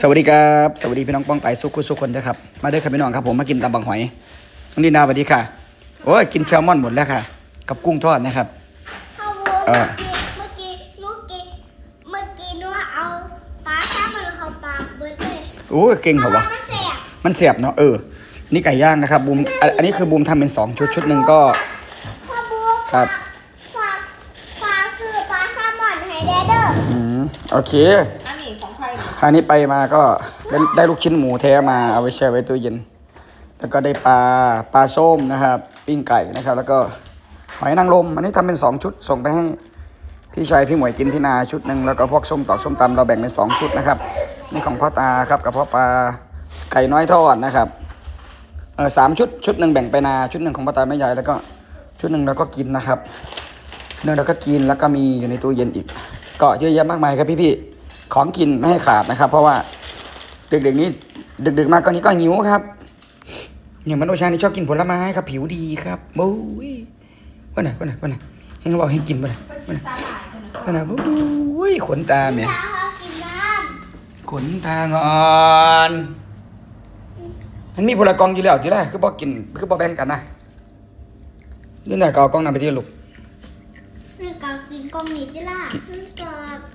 สวัสดีครับสวัสดีพี่น้องป้องไปสุขุสุขคนนะครับมาเด้อครับพี่น้องครับผมมากินตำบังหอยน้องดีนาสวัสดีค่ะโอ้ยกินแซลมอนหมดแล้วค่ะ กับกุ้งทอดนะครับข้าวบูเอเมื่ออกี้เมื่อกี้เมื่อกี้หนูเอาปลาแซ่บมันเข้าปากเบิดเลยโอ้ยเก่งเพเหรอราะวะว่ามันแซ่บมันเสียบเนาะเออนี่ไก่ย่างนะครับบูมอันอันนี้คือบูมทำเป็นสองชุดชุดหนึ่งก็ข้าวบูครับฝากฝากซื้อปลาแซลมอนให้แดเดอร์อืมโอเคอันนี้ของใครเหรอคราวนี้ไปมาก็ได้ได้ลูกชิ้นหมูแท้มาเอาไว้แช่ไว้ตู้เย็น แล้วก็ได้ปลาปลาส้มนะครับ ปิ้งไก่นะครับ แล้วก็หอยนางรมอันนี้ทำเป็นสองชุดส่งไปให้พี่ชายพี่หมวยกินที่นาชุดหนึ่งแล้วก็พวกส้มตอกส้มตำเราแบ่งเป็นสองชุดนะครับนี่ของพ่อตาครับกับพ่อปลาไก่น้อยทอดนะครับเออสามชุดชุดหนึ่งแบ่งไปนาชุดหนึ่งของพ่อตาแม่ยายแล้วก็ชุดหนึ่งเราก็กินนะครับเนื่องเราก็กินแล้วก็มีอยู่ในตู้เย็นอีกก็เยอะแยะมากมายครับพี่ๆ ของกินไม่ให้ขาดนะครับ เพราะว่าดึกๆนี้ ดึกๆมากก็นี้ก็หิวครับอย่างมันโอชานี่ชอบกินผลไม้ครับ ผิวดีครับโอ้ยว่าไหนะว่าไหนะว่าไหนะให้เขาบอกให้กินว่าไหนะว่าไหนะว่าไหนะโอ้ยขนตาเมียตาเขากินน้ขนตางอนมันมีผลกองอยู่แล้วทีแรกคือบอกกินคือบอกแบ่งกันนะนี่ไหนก็เอากล้องนำไปที่ลูกำนี่ ก็กินกล่องนี้จิล่ะนี่ก็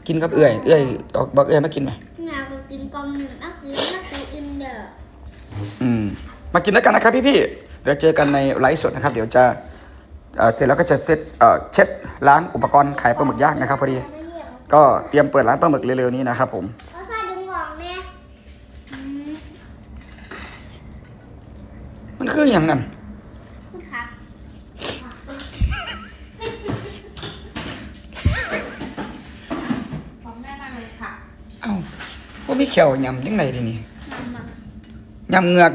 กินกับเอื่อยเอื่อยเอาบอกเอื่อยมากินไหมเนี่ยก็กินกล่องหนึ่งก็คือนั่นคืออินเดอร์อืมมากินด้วยกันนะครับพี่ๆเดี๋ยวเจอกันในไลฟ์สดนะครับ เดี๋ยวจะเอ่อเสร็จแล้วก็จะเซตเอ่อเช็ดร้านอุปกรณ์ขายปลาหมึกย่างนะครับพอดีไม่เยี่ยมก็เตรียมเปิดร้านปลาหมึกเร็วๆนี้นะครับผมเขาใส่ดึงออกเนี่ยอืมมันคืออย่างนั้น คือค่ะ ของแม่นั่งเลยค่ะ เอ้า ว่ามีเขียวยำยังไงดีนี่นำมายำเหงือก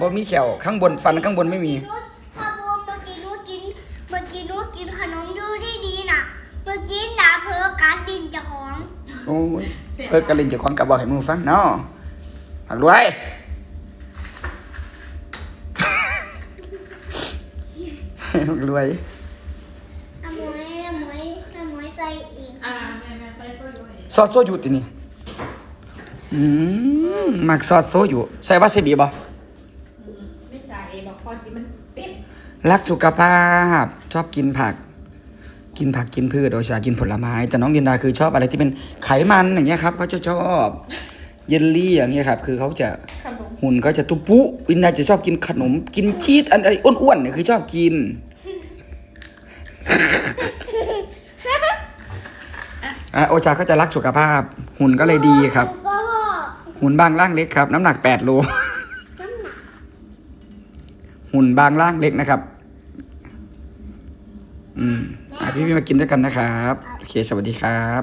บ่มีเขียวข้างบนฟันข้างบนไม่มีนุชพอบูมเมื่อกี้นุชกิน เมื่อกี้นุชกินขนมดูดีดีๆน่ะ เมื่อกี้หนาเพอการดินเจะของ โอ้ยเพิ่กกระลินจะควงกับบอกให้มึงฟังเนาะเอารวยรวย อมวยอมวยอมวยใส่อีก อ่าแม่แม่ใส่ตัวอยู่ให้ ซอสโซยุตินี่อืมมักซอสโซยุใส่วาซาบิบ่ไม่ใส่บอกพอจิมันปิดรักสุขภาพ ชอบกินผัก กินผักกินพืชโดยเฉพาะกินผลไม้ แต่น้องดินดาคือชอบอะไรที่เป็นไขมันอย่างเงี้ยครับเขาจะชอบเยลลี่อย่างเงี้ยครับ คือเขาจะขนมหุ่นก็จะตุปุวินดาจะชอบกินขนม กินชีสอันไอ้อ้วนๆเนี่ยคือชอบกิน อะโอชาก็จะรักสุขภาพ หุ่นก็เลยดีครับ ก็พ่อหุ่นบางร่างเล็กครับ น้ำหนัก8โล น้ำหนักหุ่นบางร่างเล็กนะครับ อืมอะพี่พี่ๆมากินด้วยกันนะครับ โอเค สวัสดีครับ